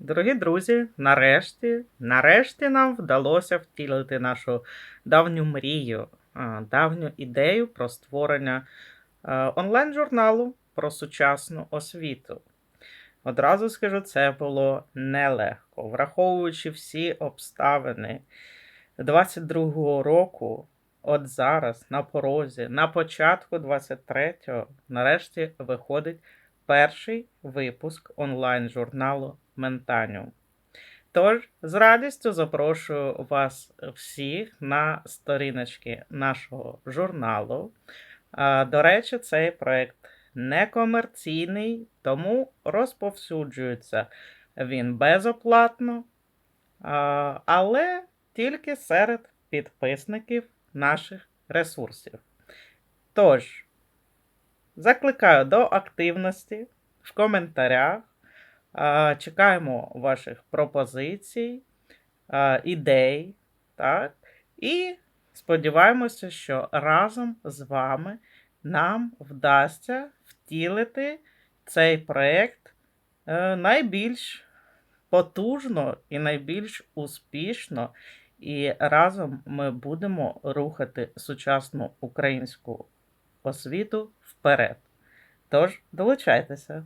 Дорогі друзі, нарешті, нарешті нам вдалося втілити нашу давню мрію, давню ідею про створення онлайн-журналу про сучасну освіту. Одразу скажу, це було нелегко, враховуючи всі обставини 22-го року, от зараз, на порозі, на початку 23-го, нарешті виходить перший випуск онлайн-журналу Ментаніум. Тож, з радістю запрошую вас всіх на сторіночки нашого журналу. До речі, цей проект некомерційний, тому розповсюджується він безоплатно, але тільки серед підписників наших ресурсів. Тож, закликаю до активності в коментарях. Чекаємо ваших пропозицій, ідей, так? І сподіваємося, що разом з вами нам вдасться втілити цей проєкт е, найбільш потужно і найбільш успішно. І разом ми будемо рухати сучасну українську освіту вперед. Тож, долучайтеся!